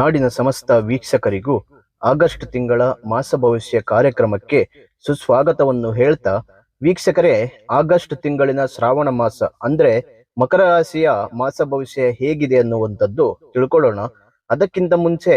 ನಾಡಿನ ಸಮಸ್ತ ವೀಕ್ಷಕರಿಗೂ ಆಗಸ್ಟ್ ತಿಂಗಳ ಮಾಸ ಭವಿಷ್ಯ ಕಾರ್ಯಕ್ರಮಕ್ಕೆ ಸುಸ್ವಾಗತವನ್ನು ಹೇಳ್ತಾ, ವೀಕ್ಷಕರೇ, ಆಗಸ್ಟ್ ತಿಂಗಳಿನ ಶ್ರಾವಣ ಮಾಸ ಅಂದ್ರೆ ಮಕರ ರಾಶಿಯ ಮಾಸ ಭವಿಷ್ಯ ಹೇಗಿದೆ ಅನ್ನುವಂಥದ್ದು ತಿಳ್ಕೊಳ್ಳೋಣ. ಅದಕ್ಕಿಂತ ಮುಂಚೆ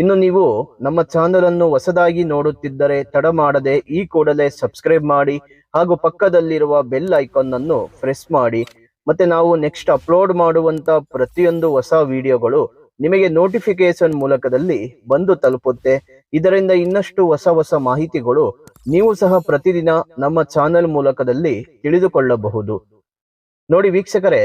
ಇನ್ನು ನೀವು ನಮ್ಮ ಚಾನಲ್ ಅನ್ನು ಹೊಸದಾಗಿ ನೋಡುತ್ತಿದ್ದರೆ ತಡ ಮಾಡದೆ ಈ ಕೂಡಲೇ ಸಬ್ಸ್ಕ್ರೈಬ್ ಮಾಡಿ ಹಾಗೂ ಪಕ್ಕದಲ್ಲಿರುವ ಬೆಲ್ ಐಕಾನ್ ಅನ್ನು ಪ್ರೆಸ್ ಮಾಡಿ. ಮತ್ತೆ ನಾವು ನೆಕ್ಸ್ಟ್ ಅಪ್ಲೋಡ್ ಮಾಡುವಂತ ಪ್ರತಿಯೊಂದು ಹೊಸ ವಿಡಿಯೋಗಳು ನಿಮಗೆ ನೋಟಿಫಿಕೇಶನ್ ಮೂಲಕದಲ್ಲಿ ಬಂದು ತಲುಪುತ್ತೆ. ಇದರಿಂದ ಇನ್ನಷ್ಟು ಹೊಸ ಹೊಸ ಮಾಹಿತಿಗಳು ನೀವು ಸಹ ಪ್ರತಿದಿನ ನಮ್ಮ ಚಾನೆಲ್ ಮೂಲಕದಲ್ಲಿ ತಿಳಿದುಕೊಳ್ಳಬಹುದು. ನೋಡಿ ವೀಕ್ಷಕರೇ,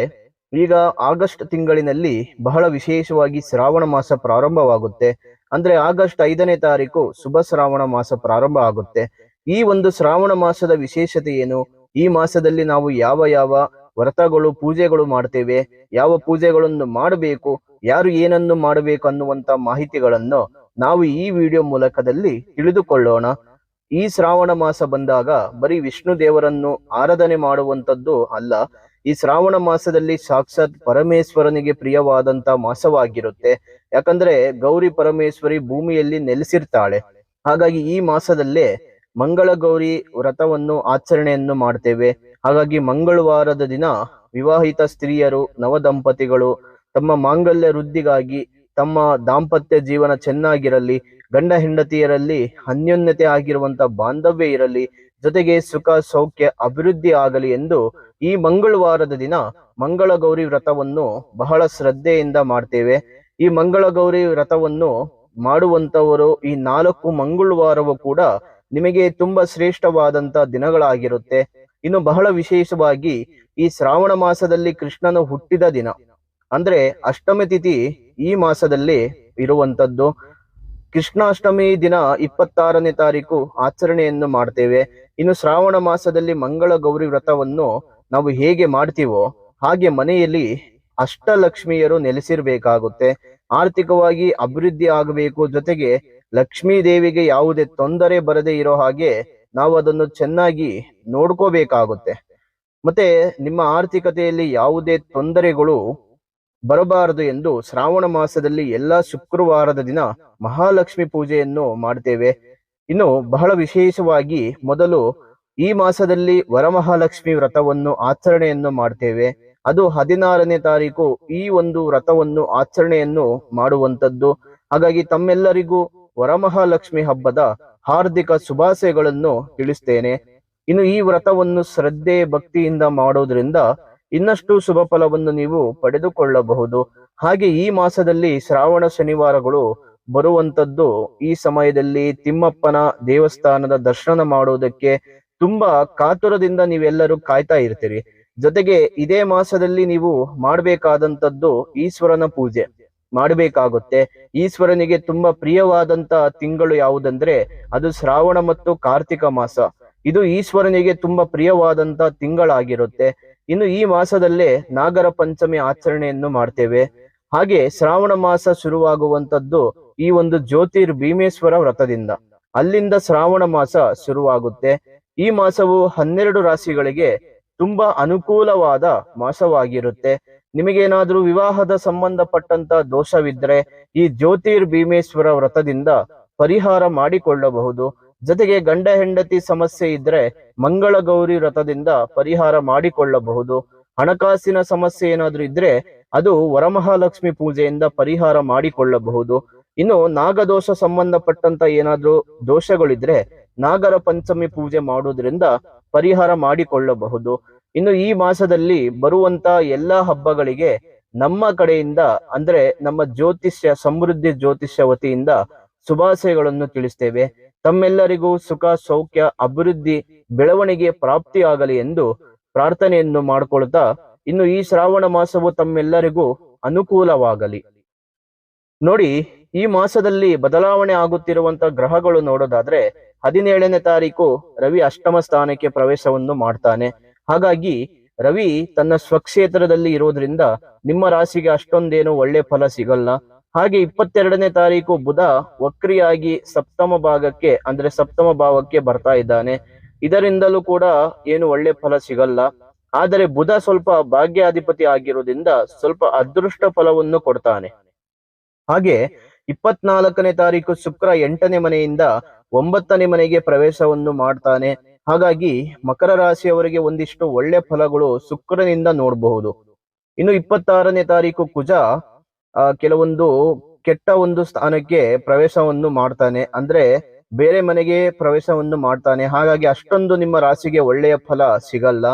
ಈಗ ಆಗಸ್ಟ್ ತಿಂಗಳಿನಲ್ಲಿ ಬಹಳ ವಿಶೇಷವಾಗಿ ಶ್ರಾವಣ ಮಾಸ ಪ್ರಾರಂಭವಾಗುತ್ತೆ. ಅಂದ್ರೆ ಆಗಸ್ಟ್ ಐದನೇ ತಾರೀಕು ಶುಭ ಶ್ರಾವಣ ಮಾಸ ಪ್ರಾರಂಭ ಆಗುತ್ತೆ. ಈ ಒಂದು ಶ್ರಾವಣ ಮಾಸದ ವಿಶೇಷತೆ ಏನು? ಈ ಮಾಸದಲ್ಲಿ ನಾವು ಯಾವ ಯಾವ ವ್ರತಗಳು, ಪೂಜೆಗಳು ಮಾಡ್ತೇವೆ? ಯಾವ ಪೂಜೆಗಳನ್ನು ಮಾಡಬೇಕು? ಯಾರು ಏನನ್ನು ಮಾಡಬೇಕು ಅನ್ನುವಂತ ಮಾಹಿತಿಗಳನ್ನು ನಾವು ಈ ವಿಡಿಯೋ ಮೂಲಕದಲ್ಲಿ ತಿಳಿದುಕೊಳ್ಳೋಣ. ಈ ಶ್ರಾವಣ ಮಾಸ ಬಂದಾಗ ಬರೀ ವಿಷ್ಣು ದೇವರನ್ನು ಆರಾಧನೆ ಮಾಡುವಂತದ್ದು ಅಲ್ಲ ಈ ಶ್ರಾವಣ ಮಾಸದಲ್ಲಿ ಸಾಕ್ಷಾತ್ ಪರಮೇಶ್ವರನಿಗೆ ಪ್ರಿಯವಾದಂತ ಮಾಸವಾಗಿರುತ್ತೆ. ಯಾಕಂದ್ರೆ ಗೌರಿ ಪರಮೇಶ್ವರಿ ಭೂಮಿಯಲ್ಲಿ ನೆಲೆಸಿರ್ತಾಳೆ. ಹಾಗಾಗಿ ಈ ಮಾಸದಲ್ಲೇ ಮಂಗಳ ಗೌರಿ ವ್ರತವನ್ನು ಆಚರಣೆಯನ್ನು ಮಾಡ್ತೇವೆ. ಹಾಗಾಗಿ ಮಂಗಳವಾರದ ದಿನ ವಿವಾಹಿತ ಸ್ತ್ರೀಯರು, ನವದಂಪತಿಗಳು ತಮ್ಮ ಮಾಂಗಲ್ಯ ವೃದ್ಧಿಗಾಗಿ ತಮ್ಮ ದಾಂಪತ್ಯ ಜೀವನ ಚೆನ್ನಾಗಿರಲಿ, ಗಂಡ ಹೆಂಡತಿಯರಲ್ಲಿ ಅನ್ಯೋನ್ಯತೆ ಆಗಿರುವಂತ ಬಾಂಧವ್ಯ ಇರಲಿ, ಜೊತೆಗೆ ಸುಖ, ಸೌಖ್ಯ, ಅಭಿವೃದ್ಧಿ ಆಗಲಿ ಎಂದು ಈ ಮಂಗಳವಾರದ ದಿನ ಮಂಗಳ ಗೌರಿ ವ್ರತವನ್ನು ಬಹಳ ಶ್ರದ್ಧೆಯಿಂದ ಮಾಡ್ತೇವೆ. ಈ ಮಂಗಳ ಗೌರಿ ವ್ರತವನ್ನು ಮಾಡುವಂತವರು ಈ ನಾಲ್ಕು ಮಂಗಳವಾರವೂ ಕೂಡ ನಿಮಗೆ ತುಂಬಾ ಶ್ರೇಷ್ಠವಾದಂತ ದಿನಗಳಾಗಿರುತ್ತೆ. ಇನ್ನು ಬಹಳ ವಿಶೇಷವಾಗಿ ಈ ಶ್ರಾವಣ ಮಾಸದಲ್ಲಿ ಕೃಷ್ಣನು ಹುಟ್ಟಿದ ದಿನ. ಅಂದ್ರೆ ಅಷ್ಟಮಿ ತಿಥಿ ಈ ಮಾಸದಲ್ಲಿ ಇರುವಂತದ್ದು ಕೃಷ್ಣಾಷ್ಟಮಿ ದಿನ ಇಪ್ಪತ್ತಾರನೇ ತಾರೀಕು ಆಚರಣೆಯನ್ನು ಮಾಡ್ತೇವೆ. ಇನ್ನು ಶ್ರಾವಣ ಮಾಸದಲ್ಲಿ ಮಂಗಳ ಗೌರಿ ವ್ರತವನ್ನು ನಾವು ಹೇಗೆ ಮಾಡ್ತೀವೋ ಹಾಗೆ ಮನೆಯಲ್ಲಿ ಅಷ್ಟಲಕ್ಷ್ಮಿಯರು ನೆಲೆಸಿರ್ಬೇಕಾಗುತ್ತೆ. ಆರ್ಥಿಕವಾಗಿ ಅಭಿವೃದ್ಧಿ ಆಗಬೇಕು ಜೊತೆಗೆ ಲಕ್ಷ್ಮೀ ದೇವಿಗೆ ಯಾವುದೇ ತೊಂದರೆ ಬರದೇ ಇರೋ ಹಾಗೆ ನಾವು ಅದನ್ನು ಚೆನ್ನಾಗಿ ನೋಡ್ಕೋಬೇಕಾಗುತ್ತೆ. ಮತ್ತೆ ನಿಮ್ಮ ಆರ್ಥಿಕತೆಯಲ್ಲಿ ಯಾವುದೇ ತೊಂದರೆಗಳು ಬರಬಾರದು ಎಂದು ಶ್ರಾವಣ ಮಾಸದಲ್ಲಿ ಎಲ್ಲಾ ಶುಕ್ರವಾರದ ದಿನ ಮಹಾಲಕ್ಷ್ಮಿ ಪೂಜೆಯನ್ನು ಮಾಡ್ತೇವೆ. ಇನ್ನು ಬಹಳ ವಿಶೇಷವಾಗಿ ಮೊದಲು ಈ ಮಾಸದಲ್ಲಿ ವರಮಹಾಲಕ್ಷ್ಮಿ ವ್ರತವನ್ನು ಆಚರಣೆಯನ್ನು ಮಾಡ್ತೇವೆ. ಅದು ಹದಿನಾರನೇ ತಾರೀಕು ಈ ಒಂದು ವ್ರತವನ್ನು ಆಚರಣೆಯನ್ನು ಮಾಡುವಂತದ್ದು ಹಾಗಾಗಿ ತಮ್ಮೆಲ್ಲರಿಗೂ ವರಮಹಾಲಕ್ಷ್ಮಿ ಹಬ್ಬದ ಹಾರ್ದಿಕ ಶುಭಾಶಯಗಳನ್ನು ತಿಳಿಸ್ತೇನೆ. ಇನ್ನು ಈ ವ್ರತವನ್ನು ಶ್ರದ್ಧೆ ಭಕ್ತಿಯಿಂದ ಮಾಡೋದ್ರಿಂದ ಇನ್ನಷ್ಟು ಶುಭ ಫಲವನ್ನು ನೀವು ಪಡೆದುಕೊಳ್ಳಬಹುದು. ಹಾಗೆ ಈ ಮಾಸದಲ್ಲಿ ಶ್ರಾವಣ ಶನಿವಾರಗಳು ಬರುವಂತದ್ದು ಈ ಸಮಯದಲ್ಲಿ ತಿಮ್ಮಪ್ಪನ ದೇವಸ್ಥಾನದ ದರ್ಶನ ಮಾಡುವುದಕ್ಕೆ ತುಂಬಾ ಕಾತುರದಿಂದ ನೀವೆಲ್ಲರೂ ಕಾಯ್ತಾ ಇರ್ತೀರಿ. ಜೊತೆಗೆ ಇದೇ ಮಾಸದಲ್ಲಿ ನೀವು ಮಾಡಬೇಕಾದಂತದ್ದು ಈಶ್ವರನ ಪೂಜೆ. ಮಾಡಬೇಕಾಗುತ್ತೆ. ಈಶ್ವರನಿಗೆ ತುಂಬಾ ಪ್ರಿಯವಾದಂತ ತಿಂಗಳು ಯಾವುದಂದ್ರೆ ಅದು ಶ್ರಾವಣ ಮತ್ತು ಕಾರ್ತಿಕ ಮಾಸ. ಇದು ಈಶ್ವರನಿಗೆ ತುಂಬಾ ಪ್ರಿಯವಾದಂತ ತಿಂಗಳಾಗಿರುತ್ತೆ. ಇನ್ನು ಈ ಮಾಸದಲ್ಲೇ ನಾಗರ ಪಂಚಮಿ ಆಚರಣೆಯನ್ನು ಮಾಡ್ತೇವೆ. ಹಾಗೆ ಶ್ರಾವಣ ಮಾಸ ಶುರುವಾಗುವಂತದ್ದು ಈ ಒಂದು ಜ್ಯೋತಿರ್ ಭೀಮೇಶ್ವರ ವ್ರತದಿಂದ. ಅಲ್ಲಿಂದ ಶ್ರಾವಣ ಮಾಸ ಶುರುವಾಗುತ್ತೆ. ಈ ಮಾಸವು ಹನ್ನೆರಡು ರಾಶಿಗಳಿಗೆ ತುಂಬಾ ಅನುಕೂಲವಾದ ಮಾಸವಾಗಿರುತ್ತೆ. ನಿಮಗೇನಾದ್ರೂ ವಿವಾಹದ ಸಂಬಂಧಪಟ್ಟಂತ ದೋಷವಿದ್ರೆ ಈ ಜ್ಯೋತಿರ್ ಭೀಮೇಶ್ವರ ವ್ರತದಿಂದ ಪರಿಹಾರ ಮಾಡಿಕೊಳ್ಳಬಹುದು. ಜೊತೆಗೆ ಗಂಡ ಹೆಂಡತಿ ಸಮಸ್ಯೆ ಇದ್ರೆ ಮಂಗಳ ಗೌರಿ ವ್ರತದಿಂದ ಪರಿಹಾರ ಮಾಡಿಕೊಳ್ಳಬಹುದು. ಹಣಕಾಸಿನ ಸಮಸ್ಯೆ ಏನಾದ್ರೂ ಇದ್ರೆ ಅದು ವರಮಹಾಲಕ್ಷ್ಮಿ ಪೂಜೆಯಿಂದ ಪರಿಹಾರ ಮಾಡಿಕೊಳ್ಳಬಹುದು. ಇನ್ನು ನಾಗದೋಷ ಸಂಬಂಧಪಟ್ಟಂತ ಏನಾದ್ರೂ ದೋಷಗಳಿದ್ರೆ ನಾಗರ ಪಂಚಮಿ ಪೂಜೆ ಮಾಡೋದ್ರಿಂದ ಪರಿಹಾರ ಮಾಡಿಕೊಳ್ಳಬಹುದು. ಇನ್ನು ಈ ಮಾಸದಲ್ಲಿ ಬರುವಂತ ಎಲ್ಲಾ ಹಬ್ಬಗಳಿಗೆ ನಮ್ಮ ಕಡೆಯಿಂದ, ಅಂದ್ರೆ ನಮ್ಮ ಜ್ಯೋತಿಷ್ಯ, ಸಮೃದ್ಧಿ ಜ್ಯೋತಿಷ್ಯ ವತಿಯಿಂದ ಶುಭಾಶಯಗಳನ್ನು ತಿಳಿಸ್ತೇವೆ. ತಮ್ಮೆಲ್ಲರಿಗೂ ಸುಖ, ಸೌಖ್ಯ, ಅಭಿವೃದ್ಧಿ, ಬೆಳವಣಿಗೆ ಪ್ರಾಪ್ತಿಯಾಗಲಿ ಎಂದು ಪ್ರಾರ್ಥನೆಯನ್ನು ಮಾಡಿಕೊಳ್ತಾ ಇನ್ನು ಈ ಶ್ರಾವಣ ಮಾಸವು ತಮ್ಮೆಲ್ಲರಿಗೂ ಅನುಕೂಲವಾಗಲಿ. ನೋಡಿ, ಈ ಮಾಸದಲ್ಲಿ ಬದಲಾವಣೆ ಆಗುತ್ತಿರುವಂತ ಗ್ರಹಗಳು ನೋಡೋದಾದ್ರೆ ಹದಿನೇಳನೇ ತಾರೀಕು ರವಿ ಅಷ್ಟಮ ಸ್ಥಾನಕ್ಕೆ ಪ್ರವೇಶವನ್ನು ಮಾಡ್ತಾನೆ. ಹಾಗಾಗಿ ರವಿ ತನ್ನ ಸ್ವಕ್ಷೇತ್ರದಲ್ಲಿ ಇರೋದ್ರಿಂದ ನಿಮ್ಮ ರಾಶಿಗೆ ಅಷ್ಟೊಂದೇನು ಒಳ್ಳೆ ಫಲ ಸಿಗಲ್ಲ. ಹಾಗೆ ಇಪ್ಪತ್ತೆರಡನೇ ತಾರೀಕು ಬುಧ ವಕ್ರಿಯಾಗಿ ಸಪ್ತಮ ಭಾಗಕ್ಕೆ, ಅಂದ್ರೆ ಸಪ್ತಮ ಭಾವಕ್ಕೆ ಬರ್ತಾ ಇದ್ದಾನೆ. ಇದರಿಂದಲೂ ಕೂಡ ಏನು ಒಳ್ಳೆ ಫಲ ಸಿಗಲ್ಲ. ಆದರೆ ಬುಧ ಸ್ವಲ್ಪ ಭಾಗ್ಯಾಧಿಪತಿ ಆಗಿರೋದ್ರಿಂದ ಸ್ವಲ್ಪ ಅದೃಷ್ಟ ಫಲವನ್ನು ಕೊಡ್ತಾನೆ. ಹಾಗೆ ಇಪ್ಪತ್ನಾಲ್ಕನೇ ತಾರೀಕು ಶುಕ್ರ ಎಂಟನೇ ಮನೆಯಿಂದ ಒಂಬತ್ತನೇ ಮನೆಗೆ ಪ್ರವೇಶವನ್ನು ಮಾಡ್ತಾನೆ. ಹಾಗಾಗಿ ಮಕರ ರಾಶಿಯವರಿಗೆ ಒಂದಿಷ್ಟು ಒಳ್ಳೆ ಫಲಗಳು ಶುಕ್ರನಿಂದ ನೋಡಬಹುದು. ಇನ್ನು ಇಪ್ಪತ್ತಾರನೇ ತಾರೀಕು ಕುಜ ಕೆಲವೊಂದು ಕೆಟ್ಟ ಒಂದು ಸ್ಥಾನಕ್ಕೆ ಪ್ರವೇಶವನ್ನು ಮಾಡ್ತಾನೆ. ಅಂದ್ರೆ ಬೇರೆ ಮನೆಗೆ ಪ್ರವೇಶವನ್ನು ಮಾಡ್ತಾನೆ. ಹಾಗಾಗಿ ಅಷ್ಟೊಂದು ನಿಮ್ಮ ರಾಶಿಗೆ ಒಳ್ಳೆಯ ಫಲ ಸಿಗಲ್ಲ.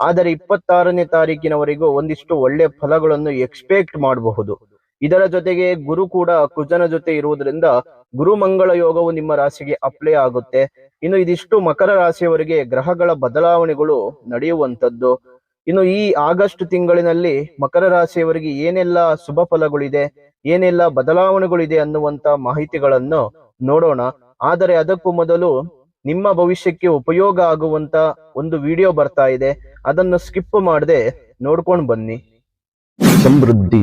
ಆದರೆ ಇಪ್ಪತ್ತಾರನೇ ತಾರೀಕಿನವರೆಗೂ ಒಂದಿಷ್ಟು ಒಳ್ಳೆ ಫಲಗಳನ್ನು ಎಕ್ಸ್ಪೆಕ್ಟ್ ಮಾಡಬಹುದು. ಇದರ ಜೊತೆಗೆ ಗುರು ಕೂಡ ಕುಜನ ಜೊತೆ ಇರುವುದರಿಂದ ಗುರು ಮಂಗಳ ಯೋಗವು ನಿಮ್ಮ ರಾಶಿಗೆ ಅಪ್ಲೈ ಆಗುತ್ತೆ. ಇನ್ನು ಇದಿಷ್ಟು ಮಕರ ರಾಶಿಯವರಿಗೆ ಗ್ರಹಗಳ ಬದಲಾವಣೆಗಳು ನಡೆಯುವಂತದ್ದು ಇನ್ನು ಈ ಆಗಸ್ಟ್ ತಿಂಗಳಿನಲ್ಲಿ ಮಕರ ರಾಶಿಯವರಿಗೆ ಏನೆಲ್ಲ ಶುಭ ಫಲಗಳಿದೆ, ಏನೆಲ್ಲ ಬದಲಾವಣೆಗಳಿದೆ ಅನ್ನುವಂತ ಮಾಹಿತಿಗಳನ್ನು ನೋಡೋಣ. ಆದರೆ ಅದಕ್ಕೂ ಮೊದಲು ನಿಮ್ಮ ಭವಿಷ್ಯಕ್ಕೆ ಉಪಯೋಗ ಆಗುವಂತ ಒಂದು ವಿಡಿಯೋ ಬರ್ತಾ ಇದೆ. ಅದನ್ನು ಸ್ಕಿಪ್ ಮಾಡದೆ ನೋಡ್ಕೊಂಡು ಬನ್ನಿ. ಸಮೃದ್ಧಿ.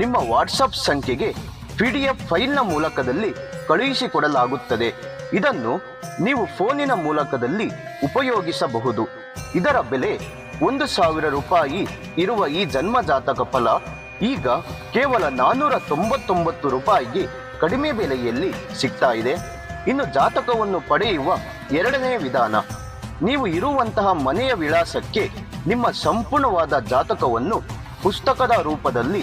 ನಿಮ್ಮ ವಾಟ್ಸಪ್ ಸಂಖ್ಯೆಗೆ ಪಿ ಡಿ ಎಫ್ ಫೈಲ್ನ ಮೂಲಕದಲ್ಲಿ ಕಳುಹಿಸಿಕೊಡಲಾಗುತ್ತದೆ. ಇದನ್ನು ನೀವು ಫೋನಿನ ಮೂಲಕದಲ್ಲಿ ಉಪಯೋಗಿಸಬಹುದು. ಇದರ ಬೆಲೆ ಒಂದು ಸಾವಿರ ರೂಪಾಯಿ ಇರುವ ಈ ಜನ್ಮ ಜಾತಕ ಫಲ ಈಗ ಕೇವಲ ನಾನ್ನೂರ ತೊಂಬತ್ತೊಂಬತ್ತು ರೂಪಾಯಿಗೆ ಕಡಿಮೆ ಬೆಲೆಯಲ್ಲಿ ಸಿಗ್ತಾ ಇದೆ. ಇನ್ನು ಜಾತಕವನ್ನು ಪಡೆಯುವ ಎರಡನೇ ವಿಧಾನ, ನೀವು ಇರುವಂತಹ ಮನೆಯ ವಿಳಾಸಕ್ಕೆ ನಿಮ್ಮ ಸಂಪೂರ್ಣವಾದ ಜಾತಕವನ್ನು ಪುಸ್ತಕದ ರೂಪದಲ್ಲಿ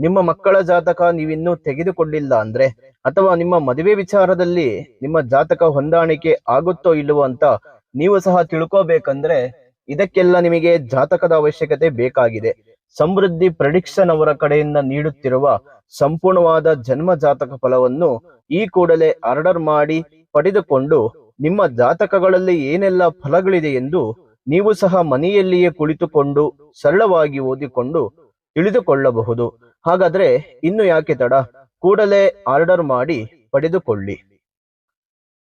ನಿಮ್ಮ ಮಕ್ಕಳ ಜಾತಕ ನೀವಿನ್ನೂ ತೆಗೆದುಕೊಂಡಿಲ್ಲ ಅಂದ್ರೆ? ಅಥವಾ ನಿಮ್ಮ ಮದುವೆ ವಿಚಾರದಲ್ಲಿ ನಿಮ್ಮ ಜಾತಕ ಹೊಂದಾಣಿಕೆ ಆಗುತ್ತೋ ಇಲ್ಲವೋ ಅಂತ ನೀವು ಸಹ ತಿಳ್ಕೋಬೇಕಂದ್ರೆ ಇದಕ್ಕೆಲ್ಲ ನಿಮಗೆ ಜಾತಕದ ಅವಶ್ಯಕತೆ ಬೇಕಾಗಿದೆ. ಸಮೃದ್ಧಿ ಪ್ರಡಿಕ್ಷನ್ ಅವರ ಕಡೆಯಿಂದ ನೀಡುತ್ತಿರುವ ಸಂಪೂರ್ಣವಾದ ಜನ್ಮ ಜಾತಕ ಫಲವನ್ನು ಈ ಕೂಡಲೇ ಆರ್ಡರ್ ಮಾಡಿ ಪಡೆದುಕೊಂಡು ನಿಮ್ಮ ಜಾತಕಗಳಲ್ಲಿ ಏನೆಲ್ಲ ಫಲಗಳಿದೆ ಎಂದು ನೀವು ಸಹ ಮನೆಯಲ್ಲಿಯೇ ಕುಳಿತುಕೊಂಡು ಸರಳವಾಗಿ ಓದಿಕೊಂಡು ತಿಳಿದುಕೊಳ್ಳಬಹುದು ಹಾಗಾದ್ರೆ ಇನ್ನು ಯಾಕೆ ತಡ? ಕೂಡಲೇ ಆರ್ಡರ್ ಮಾಡಿ ಪಡೆದುಕೊಳ್ಳಿ.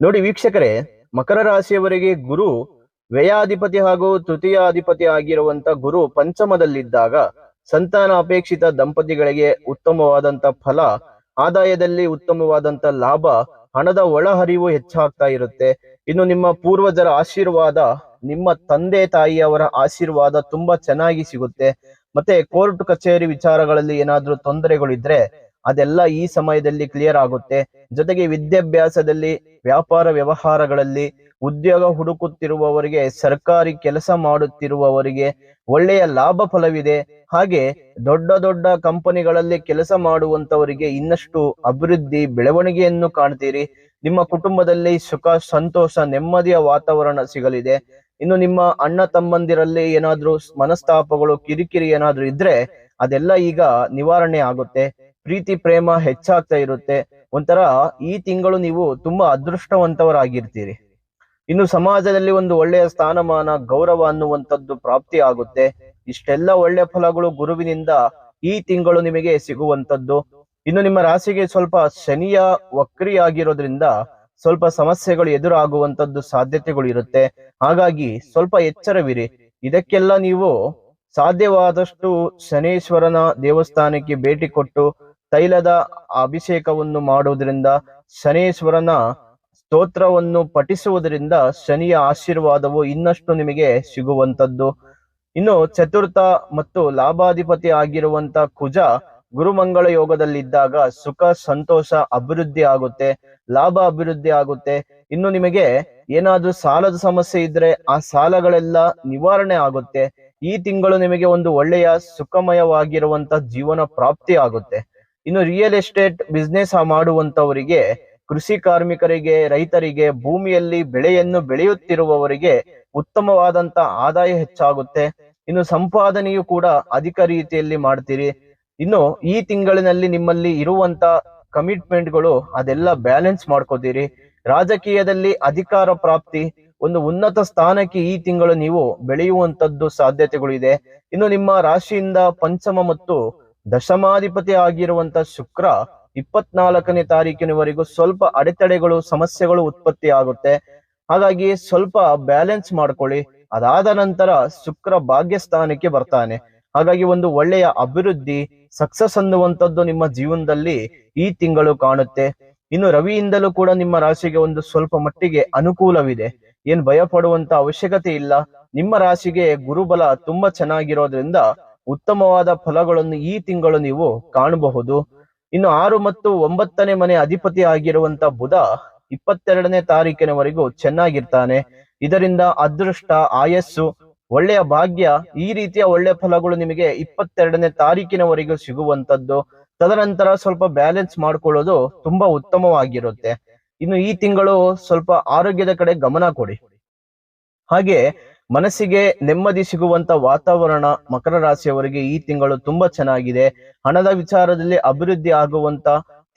ನೋಡಿ ವೀಕ್ಷಕರೇ, ಮಕರ ರಾಶಿಯವರಿಗೆ ಗುರು ವ್ಯಯಾಧಿಪತಿ ಹಾಗೂ ತೃತೀಯಾಧಿಪತಿ ಆಗಿರುವಂತ ಗುರು ಪಂಚಮದಲ್ಲಿದ್ದಾಗ ಸಂತಾನ ಅಪೇಕ್ಷಿತ ದಂಪತಿಗಳಿಗೆ ಉತ್ತಮವಾದಂತ ಫಲ, ಆದಾಯದಲ್ಲಿ ಉತ್ತಮವಾದಂತ ಲಾಭ, ಹಣದ ಒಳಹರಿವು ಹೆಚ್ಚಾಗ್ತಾ ಇರುತ್ತೆ. ಇನ್ನು ನಿಮ್ಮ ಪೂರ್ವಜರ ಆಶೀರ್ವಾದ ನಿಮ್ಮ ತಂದೆ ತಾಯಿಯವರ ಆಶೀರ್ವಾದ ತುಂಬಾ ಚೆನ್ನಾಗಿ ಸಿಗುತ್ತೆ. ಮತ್ತೆ ಕೋರ್ಟ್ ಕಚೇರಿ ವಿಚಾರಗಳಲ್ಲಿ ಏನಾದ್ರೂ ತೊಂದರೆಗಳಿದ್ರೆ ಅದೆಲ್ಲ ಈ ಸಮಯದಲ್ಲಿ ಕ್ಲಿಯರ್ ಆಗುತ್ತೆ. ಜೊತೆಗೆ ವಿದ್ಯಾಭ್ಯಾಸದಲ್ಲಿ, ವ್ಯಾಪಾರ ವ್ಯವಹಾರಗಳಲ್ಲಿ, ಉದ್ಯೋಗ ಹುಡುಕುತ್ತಿರುವವರಿಗೆ, ಸರ್ಕಾರಿ ಕೆಲಸ ಮಾಡುತ್ತಿರುವವರಿಗೆ ಒಳ್ಳೆಯ ಲಾಭ ಫಲವಿದೆ. ಹಾಗೆ ದೊಡ್ಡ ದೊಡ್ಡ ಕಂಪನಿಗಳಲ್ಲಿ ಕೆಲಸ ಮಾಡುವಂತವರಿಗೆ ಇನ್ನಷ್ಟು ಅಭಿವೃದ್ಧಿ, ಬೆಳವಣಿಗೆಯನ್ನು ಕಾಣ್ತೀರಿ. ನಿಮ್ಮ ಕುಟುಂಬದಲ್ಲಿ ಸುಖ, ಸಂತೋಷ, ನೆಮ್ಮದಿಯ ವಾತಾವರಣ ಸಿಗಲಿದೆ. ಇನ್ನು ನಿಮ್ಮ ಅಣ್ಣ ತಮ್ಮಂದಿರಲ್ಲಿ ಏನಾದ್ರೂ ಮನಸ್ತಾಪಗಳು, ಕಿರಿಕಿರಿ ಏನಾದ್ರೂ ಇದ್ರೆ ಅದೆಲ್ಲ ಈಗ ನಿವಾರಣೆ ಆಗುತ್ತೆ. ಪ್ರೀತಿ, ಪ್ರೇಮ ಹೆಚ್ಚಾಗ್ತಾ ಇರುತ್ತೆ. ಒಂಥರ ಈ ತಿಂಗಳು ನೀವು ತುಂಬಾ ಅದೃಷ್ಟವಂತವರಾಗಿರ್ತೀರಿ. ಇನ್ನು ಸಮಾಜದಲ್ಲಿ ಒಂದು ಒಳ್ಳೆಯ ಸ್ಥಾನಮಾನ, ಗೌರವ ಅನ್ನುವಂಥದ್ದು ಪ್ರಾಪ್ತಿ ಆಗುತ್ತೆ. ಇಷ್ಟೆಲ್ಲ ಒಳ್ಳೆ ಫಲಗಳು ಗುರುವಿನಿಂದ ಈ ತಿಂಗಳು ನಿಮಗೆ ಸಿಗುವಂತದ್ದು ಇನ್ನು ನಿಮ್ಮ ರಾಶಿಗೆ ಸ್ವಲ್ಪ ಶನಿಯ ವಕ್ರಿಯಾಗಿರೋದ್ರಿಂದ ಸ್ವಲ್ಪ ಸಮಸ್ಯೆಗಳು ಎದುರಾಗುವಂತದ್ದು ಸಾಧ್ಯತೆಗಳು ಇರುತ್ತೆ. ಹಾಗಾಗಿ ಸ್ವಲ್ಪ ಎಚ್ಚರವಿರಿ. ಇದಕ್ಕೆಲ್ಲ ನೀವು ಸಾಧ್ಯವಾದಷ್ಟು ಶನೇಶ್ವರನ ದೇವಸ್ಥಾನಕ್ಕೆ ಭೇಟಿ ಕೊಟ್ಟು ತೈಲದ ಅಭಿಷೇಕವನ್ನು ಮಾಡುವುದರಿಂದ, ಶನೇಶ್ವರನ ಸ್ತೋತ್ರವನ್ನು ಪಠಿಸುವುದರಿಂದ ಶನಿಯ ಆಶೀರ್ವಾದವು ಇನ್ನಷ್ಟು ನಿಮಗೆ ಸಿಗುವಂತದ್ದು ಇನ್ನು ಚತುರ್ಥ ಮತ್ತು ಲಾಭಾಧಿಪತಿ ಆಗಿರುವಂತ ಕುಜ ಗುರುಮಂಗಳ ಯೋಗದಲ್ಲಿದ್ದಾಗ ಸುಖ, ಸಂತೋಷ, ಅಭಿವೃದ್ಧಿ ಆಗುತ್ತೆ, ಲಾಭ, ಅಭಿವೃದ್ಧಿ ಆಗುತ್ತೆ. ಇನ್ನು ನಿಮಗೆ ಏನಾದ್ರೂ ಸಾಲದ ಸಮಸ್ಯೆ ಇದ್ರೆ ಆ ಸಾಲಗಳೆಲ್ಲ ನಿವಾರಣೆ ಆಗುತ್ತೆ. ಈ ತಿಂಗಳು ನಿಮಗೆ ಒಂದು ಒಳ್ಳೆಯ ಸುಖಮಯವಾಗಿರುವಂತ ಜೀವನ ಪ್ರಾಪ್ತಿ ಆಗುತ್ತೆ. ಇನ್ನು ರಿಯಲ್ ಎಸ್ಟೇಟ್ ಬಿಸ್ನೆಸ್ ಮಾಡುವಂತವರಿಗೆ, ಕೃಷಿ ಕಾರ್ಮಿಕರಿಗೆ, ರೈತರಿಗೆ, ಭೂಮಿಯಲ್ಲಿ ಬೆಳೆಯನ್ನು ಬೆಳೆಯುತ್ತಿರುವವರಿಗೆ ಉತ್ತಮವಾದಂತ ಆದಾಯ ಹೆಚ್ಚಾಗುತ್ತೆ. ಇನ್ನು ಸಂಪಾದನೆಯು ಕೂಡ ಅಧಿಕ ರೀತಿಯಲ್ಲಿ ಮಾಡ್ತೀರಿ. ಇನ್ನು ಈ ತಿಂಗಳಿನಲ್ಲಿ ನಿಮ್ಮಲ್ಲಿ ಇರುವಂತ ಕಮಿಟ್ಮೆಂಟ್ಗಳು ಅದೆಲ್ಲ ಬ್ಯಾಲೆನ್ಸ್ ಮಾಡ್ಕೋತೀರಿ. ರಾಜಕೀಯದಲ್ಲಿ ಅಧಿಕಾರ ಪ್ರಾಪ್ತಿ, ಒಂದು ಉನ್ನತ ಸ್ಥಾನಕ್ಕೆ ಈ ತಿಂಗಳು ನೀವು ಬೆಳೆಯುವಂತದ್ದು ಸಾಧ್ಯತೆಗಳು ಇದೆ. ಇನ್ನು ನಿಮ್ಮ ರಾಶಿಯಿಂದ ಪಂಚಮ ಮತ್ತು ದಶಮಾಧಿಪತಿ ಆಗಿರುವಂತ ಶುಕ್ರ ಇಪ್ಪತ್ನಾಲ್ಕನೇ ತಾರೀಕಿನವರೆಗೂ ಸ್ವಲ್ಪ ಅಡೆತಡೆಗಳು, ಸಮಸ್ಯೆಗಳು ಉತ್ಪತ್ತಿ ಆಗುತ್ತೆ. ಹಾಗಾಗಿ ಸ್ವಲ್ಪ ಬ್ಯಾಲೆನ್ಸ್ ಮಾಡ್ಕೊಳ್ಳಿ. ಅದಾದ ನಂತರ ಶುಕ್ರ ಭಾಗ್ಯ ಸ್ಥಾನಕ್ಕೆ ಬರ್ತಾನೆ. ಹಾಗಾಗಿ ಒಂದು ಒಳ್ಳೆಯ ಅಭಿವೃದ್ಧಿ ಸಕ್ಸಸ್ ಅನ್ನುವಂಥದ್ದು ನಿಮ್ಮ ಜೀವನದಲ್ಲಿ ಈ ತಿಂಗಳು ಕಾಣುತ್ತೆ. ಇನ್ನು ರವಿಯಿಂದಲೂ ಕೂಡ ನಿಮ್ಮ ರಾಶಿಗೆ ಒಂದು ಸ್ವಲ್ಪ ಮಟ್ಟಿಗೆ ಅನುಕೂಲವಿದೆ. ಏನ್ ಭಯ ಪಡುವಂತ ಅವಶ್ಯಕತೆ ಇಲ್ಲ. ನಿಮ್ಮ ರಾಶಿಗೆ ಗುರುಬಲ ತುಂಬಾ ಚೆನ್ನಾಗಿರೋದ್ರಿಂದ ಉತ್ತಮವಾದ ಫಲಗಳನ್ನು ಈ ತಿಂಗಳು ನೀವು ಕಾಣಬಹುದು. ಇನ್ನು ಆರು ಮತ್ತು ಒಂಬತ್ತನೇ ಮನೆ ಅಧಿಪತಿ ಆಗಿರುವಂತ ಬುಧ ಇಪ್ಪತ್ತೆರಡನೇ ತಾರೀಕಿನವರೆಗೂ ಚೆನ್ನಾಗಿರ್ತಾನೆ. ಇದರಿಂದ ಅದೃಷ್ಟ, ಆಯಸ್ಸು ಒಳ್ಳೆಯ ಭಾಗ್ಯ ಈ ರೀತಿಯ ಒಳ್ಳೆಯ ಫಲಗಳು ನಿಮಗೆ ಇಪ್ಪತ್ತೆರಡನೇ ತಾರೀಕಿನವರೆಗೂ ಸಿಗುವಂತದ್ದು ತದನಂತರ ಸ್ವಲ್ಪ ಬ್ಯಾಲೆನ್ಸ್ ಮಾಡ್ಕೊಳ್ಳೋದು ತುಂಬಾ ಉತ್ತಮವಾಗಿರುತ್ತೆ. ಇನ್ನು ಈ ತಿಂಗಳು ಸ್ವಲ್ಪ ಆರೋಗ್ಯದ ಕಡೆ ಗಮನ ಕೊಡಿ. ಹಾಗೆ ಮನಸ್ಸಿಗೆ ನೆಮ್ಮದಿ ಸಿಗುವಂತ ವಾತಾವರಣ ಮಕರ ರಾಶಿಯವರಿಗೆ ಈ ತಿಂಗಳು ತುಂಬಾ ಚೆನ್ನಾಗಿದೆ. ಹಣದ ವಿಚಾರದಲ್ಲಿ ಅಭಿವೃದ್ಧಿ ಆಗುವಂತ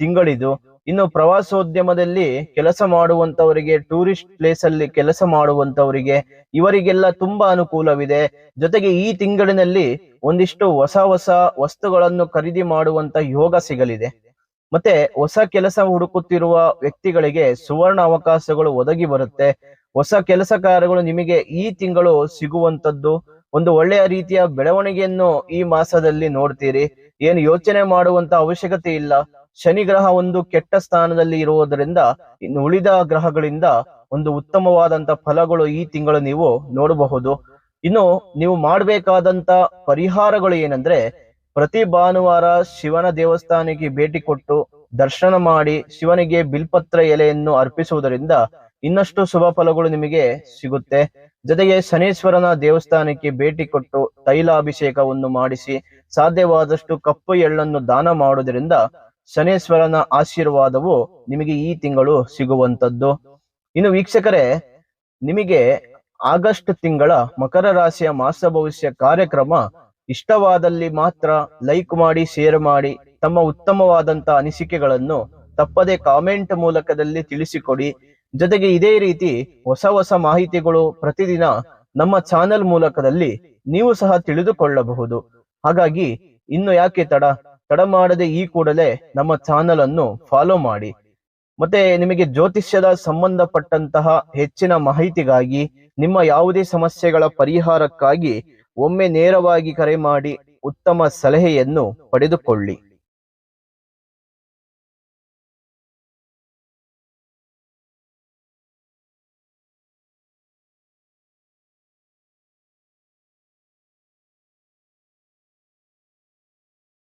ತಿಂಗಳಿದು. ಇನ್ನು ಪ್ರವಾಸೋದ್ಯಮದಲ್ಲಿ ಕೆಲಸ ಮಾಡುವಂತವರಿಗೆ ಟೂರಿಸ್ಟ್ ಪ್ಲೇಸ್ ಅಲ್ಲಿ ಕೆಲಸ ಮಾಡುವಂತವರಿಗೆ ಇವರಿಗೆಲ್ಲ ತುಂಬಾ ಅನುಕೂಲವಿದೆ. ಜೊತೆಗೆ ಈ ತಿಂಗಳಿನಲ್ಲಿ ಒಂದಿಷ್ಟು ಹೊಸ ಹೊಸ ವಸ್ತುಗಳನ್ನು ಖರೀದಿ ಮಾಡುವಂತ ಯೋಗ ಸಿಗಲಿದೆ. ಮತ್ತೆ ಹೊಸ ಕೆಲಸ ಹುಡುಕುತ್ತಿರುವ ವ್ಯಕ್ತಿಗಳಿಗೆ ಸುವರ್ಣ ಅವಕಾಶಗಳು ಒದಗಿ ಬರುತ್ತೆ. ಹೊಸ ಕೆಲಸ ಕಾರ್ಯಗಳು ನಿಮಗೆ ಈ ತಿಂಗಳು ಸಿಗುವಂತದ್ದು. ಒಂದು ಒಳ್ಳೆಯ ರೀತಿಯ ಬೆಳವಣಿಗೆಯನ್ನು ಈ ಮಾಸದಲ್ಲಿ ನೋಡ್ತೀರಿ. ಏನು ಯೋಚನೆ ಮಾಡುವಂತ ಅವಶ್ಯಕತೆ ಇಲ್ಲ. ಶನಿ ಗ್ರಹ ಒಂದು ಕೆಟ್ಟ ಸ್ಥಾನದಲ್ಲಿ ಇರುವುದರಿಂದ, ಇನ್ನು ಉಳಿದ ಗ್ರಹಗಳಿಂದ ಒಂದು ಉತ್ತಮವಾದಂತ ಫಲಗಳು ಈ ತಿಂಗಳು ನೀವು ನೋಡಬಹುದು. ಇನ್ನು ನೀವು ಮಾಡಬೇಕಾದಂತ ಪರಿಹಾರಗಳು ಏನಂದ್ರೆ, ಪ್ರತಿ ಭಾನುವಾರ ಶಿವನ ದೇವಸ್ಥಾನಕ್ಕೆ ಭೇಟಿ ಕೊಟ್ಟು ದರ್ಶನ ಮಾಡಿ ಶಿವನಿಗೆ ಬಿಲ್ಪತ್ರ ಎಲೆಯನ್ನು ಅರ್ಪಿಸುವುದರಿಂದ ಇನ್ನಷ್ಟು ಶುಭ ಫಲಗಳು ನಿಮಗೆ ಸಿಗುತ್ತೆ. ಜೊತೆಗೆ ಶನೇಶ್ವರನ ದೇವಸ್ಥಾನಕ್ಕೆ ಭೇಟಿ ಕೊಟ್ಟು ತೈಲಾಭಿಷೇಕವನ್ನು ಮಾಡಿಸಿ, ಸಾಧ್ಯವಾದಷ್ಟು ಕಪ್ಪು ಎಳ್ಳನ್ನು ದಾನ ಮಾಡುವುದರಿಂದ ಶನೇಶ್ವರನ ಆಶೀರ್ವಾದವು ನಿಮಗೆ ಈ ತಿಂಗಳು ಸಿಗುವಂತದ್ದು ಇನ್ನು ವೀಕ್ಷಕರೇ, ನಿಮಗೆ ಆಗಸ್ಟ್ ತಿಂಗಳ ಮಕರ ರಾಶಿಯ ಮಾಸ ಭವಿಷ್ಯ ಕಾರ್ಯಕ್ರಮ ಇಷ್ಟವಾದಲ್ಲಿ ಮಾತ್ರ ಲೈಕ್ ಮಾಡಿ, ಶೇರ್ ಮಾಡಿ, ತಮ್ಮ ಉತ್ತಮವಾದಂತ ಅನಿಸಿಕೆಗಳನ್ನು ತಪ್ಪದೆ ಕಾಮೆಂಟ್ ಮೂಲಕದಲ್ಲಿ ತಿಳಿಸಿಕೊಡಿ. ಜೊತೆಗೆ ಇದೇ ರೀತಿ ಹೊಸ ಹೊಸ ಮಾಹಿತಿಗಳು ಪ್ರತಿದಿನ ನಮ್ಮ ಚಾನೆಲ್ ಮೂಲಕದಲ್ಲಿ ನೀವು ಸಹ ತಿಳಿದುಕೊಳ್ಳಬಹುದು. ಹಾಗಾಗಿ ಇನ್ನು ಯಾಕೆ ತಡ? ತಡ ಮಾಡದೆ ಈ ಕೂಡಲೇ ನಮ್ಮ ಚಾನೆಲ್ ಅನ್ನು ಫಾಲೋ ಮಾಡಿ. ಮತ್ತೆ ನಿಮಗೆ ಜ್ಯೋತಿಷ್ಯದ ಸಂಬಂಧಪಟ್ಟಂತಹ ಹೆಚ್ಚಿನ ಮಾಹಿತಿಗಾಗಿ, ನಿಮ್ಮ ಯಾವುದೇ ಸಮಸ್ಯೆಗಳ ಪರಿಹಾರಕ್ಕಾಗಿ ಒಮ್ಮೆ ನೇರವಾಗಿ ಕರೆ ಮಾಡಿ ಉತ್ತಮ ಸಲಹೆಯನ್ನು ಪಡೆದುಕೊಳ್ಳಿ.